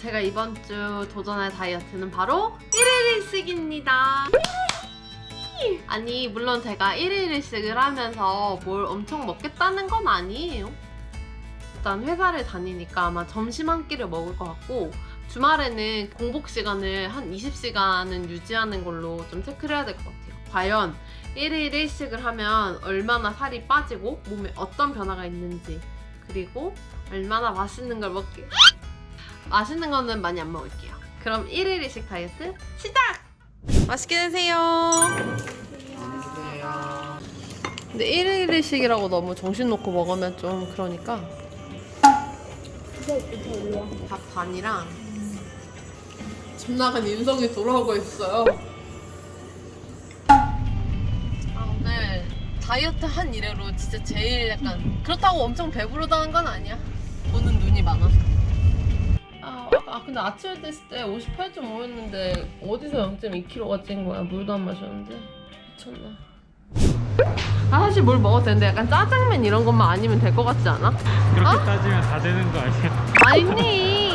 제가 이번 주 도전할 다이어트는 바로 1일 일식입니다. 아니 물론 제가 1일 일식을 하면서 뭘 엄청 먹겠다는 건 아니에요. 일단 회사를 다니니까 아마 점심 한 끼를 먹을 것 같고 주말에는 공복 시간을 한 20시간은 유지하는 걸로 좀 체크를 해야 될 것 같아요. 과연 1일 일식을 하면 얼마나 살이 빠지고 몸에 어떤 변화가 있는지 그리고 얼마나 맛있는 걸 먹게 맛있는 거는 많이 안 먹을게요. 그럼 1일 일식 다이어트 시작! 맛있게 드세요. 근데 1일 일식이라고 너무 정신 놓고 먹으면 좀 그러니까 밥 반이랑 집 나간 인성이 돌아오고 있어요. 아, 오늘 다이어트 한 이래로 진짜 제일 약간 그렇다고 엄청 배부르다는 건 아니야. 보는 눈이 많아서. 아, 근데 아침에 뗐을 때 58.5였는데 어디서 0.2kg가 찐 거야? 물도 안 마셨는데 미쳤나? 아 사실 뭘 먹어도 되는데 약간 짜장면 이런 것만 아니면 될 것 같지 않아? 그렇게 어? 따지면 다 되는 거 아니야? 아니니.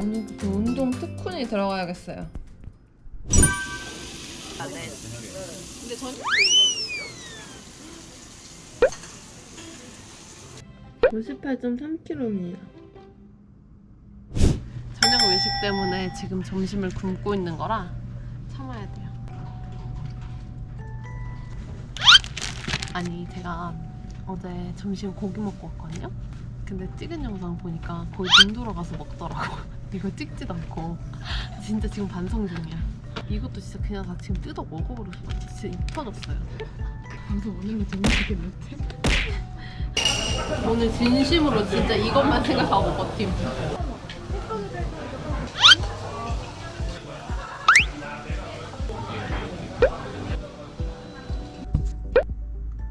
오늘부터 운동 특훈이 들어가야겠어요. 아, 네. 근데 전 58.3kg입니다. 저녁 외식 때문에 지금 점심을 굶고 있는 거라 참아야 돼요. 아니 제가 어제 점심 고기 먹고 왔거든요. 근데 찍은 영상 보니까 거의 눈 돌아가서 먹더라고. 이거 찍지도 않고 진짜 지금 반성 중이야. 이것도 진짜 그냥 다 지금 뜯어 먹어버렸어. 진짜 입 터졌어요. 방송 오는 거 재밌겠는데? 오늘 진심으로 진짜 이것만 생각하고 버팀.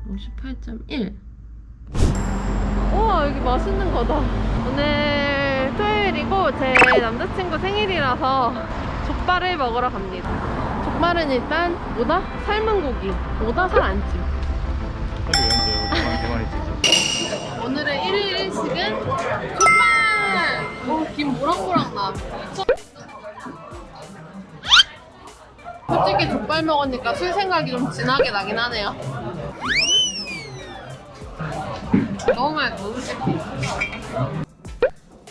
(58.1) 우와 여기 맛있는 거다 오늘 토요일이고 제 남자친구 생일이라서 족발을 먹으러 갑니다 족발은 일단 뭐다? 삶은 고기 뭐다? 살 안 찜. 빨리 왜 앉아요? 대만이 오늘의 1일 일식은 족발! 어, 김 모락모락 나. 솔직히 족발 먹으니까 술 생각이 좀 진하게 나긴 하네요. 너무 맛있어, 솔직히.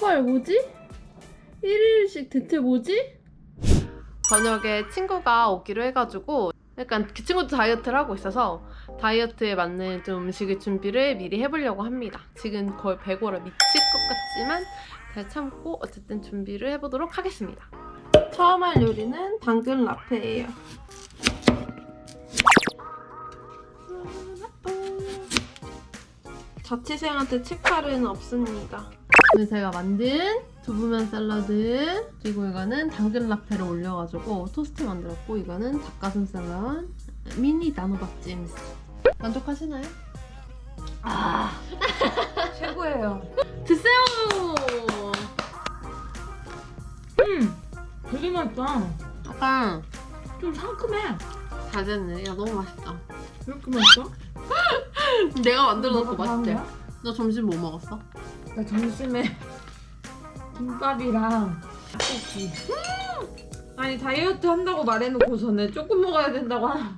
헐, 뭐지? 1일씩 대체 뭐지? 저녁에 친구가 오기로 해가지고 약간 그 친구도 다이어트를 하고 있어서 다이어트에 맞는 좀 음식의 준비를 미리 해보려고 합니다. 지금 거의 배고라 미칠 것 같지만 잘 참고 어쨌든 준비를 해보도록 하겠습니다. 처음 할 요리는 당근 라페예요. 자취생한테 책갈은 없습니다. 오늘 제가 만든 두부면 샐러드 그리고 이거는 당근 라페를 올려가지고 토스트 만들었고 이거는 닭가슴살랑 미니 나노밥찜 만족하시나요? 아 최고예요. 드세요 음, 되게 맛있다. 약간 좀 상큼해. 잘 됐네 야 너무 맛있다 이렇게 맛있어? 내가 만들어놓고 맛있대? 너 점심 뭐 먹었어? 나 점심에 김밥이랑 떡볶이. 아니 다이어트 한다고 말해놓고서는 조금 먹어야 된다고 하나.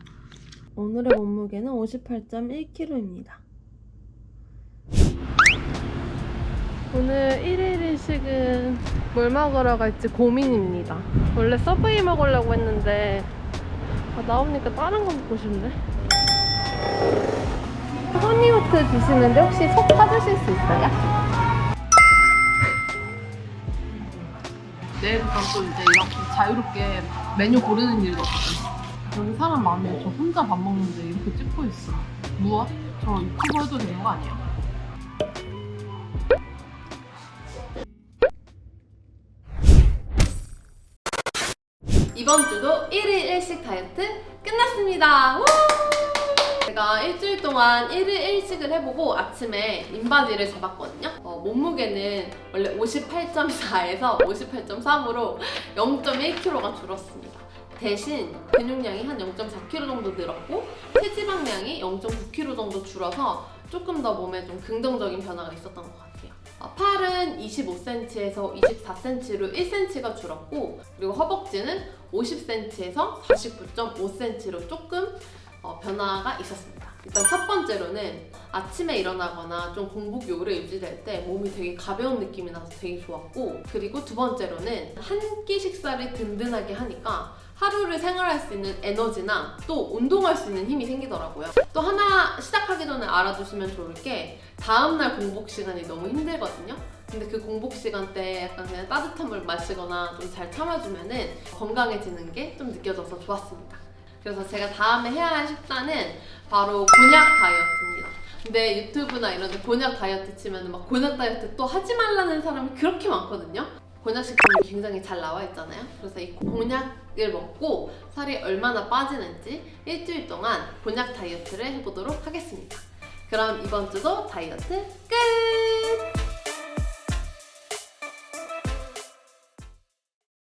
오늘의 몸무게는 58.1kg입니다. 오늘 1일 일식은 뭘 먹으러 갈지 고민입니다. 원래 서브웨이 먹으려고 했는데 아, 나오니까 다른 거 먹고 싶네. 허니오트 드시는데 혹시 속 타주실 수 있어요? 내일부터 또 이제 이렇게 자유롭게 메뉴 고르는 일도 없거든. 여기 사람 많은데 저 혼자 밥 먹는데 이렇게 찍고 있어. 무엇? 저 유튜브 해도 되는 거 아니야? 이번 주도 1일 1식 다이어트 끝났습니다. 우! 제가 일주일 동안 1일 1식을 해보고 아침에 인바디를 잡았거든요. 어, 몸무게는 원래 58.4에서 58.3으로 0.1kg가 줄었습니다. 대신 근육량이 한 0.4kg 정도 늘었고 체지방량이 0.9kg 정도 줄어서 조금 더 몸에 좀 긍정적인 변화가 있었던 것 같아요. 어, 팔은 25cm에서 24cm로 1cm가 줄었고 그리고 허벅지는 50cm에서 49.5cm로 조금 어, 변화가 있었습니다. 일단 첫 번째로는 아침에 일어나거나 좀 공복 요일에 유지될 때 몸이 되게 가벼운 느낌이 나서 되게 좋았고 그리고 두 번째로는 한 끼 식사를 든든하게 하니까 하루를 생활할 수 있는 에너지나 또 운동할 수 있는 힘이 생기더라고요. 또 하나 시작하기 전에 알아두시면 좋을 게 다음날 공복 시간이 너무 힘들거든요. 근데 그 공복 시간 때 약간 그냥 따뜻한 물 마시거나 좀 잘 참아주면은 건강해지는 게 좀 느껴져서 좋았습니다. 그래서 제가 다음에 해야 할 식단은 바로 곤약 다이어트입니다. 근데 유튜브나 이런 데 곤약 다이어트 치면 막 곤약 다이어트 또 하지 말라는 사람이 그렇게 많거든요. 곤약 식품이 굉장히 잘 나와 있잖아요. 그래서 이 곤약을 먹고 살이 얼마나 빠지는지 일주일 동안 곤약 다이어트를 해보도록 하겠습니다. 그럼 이번 주도 다이어트 끝!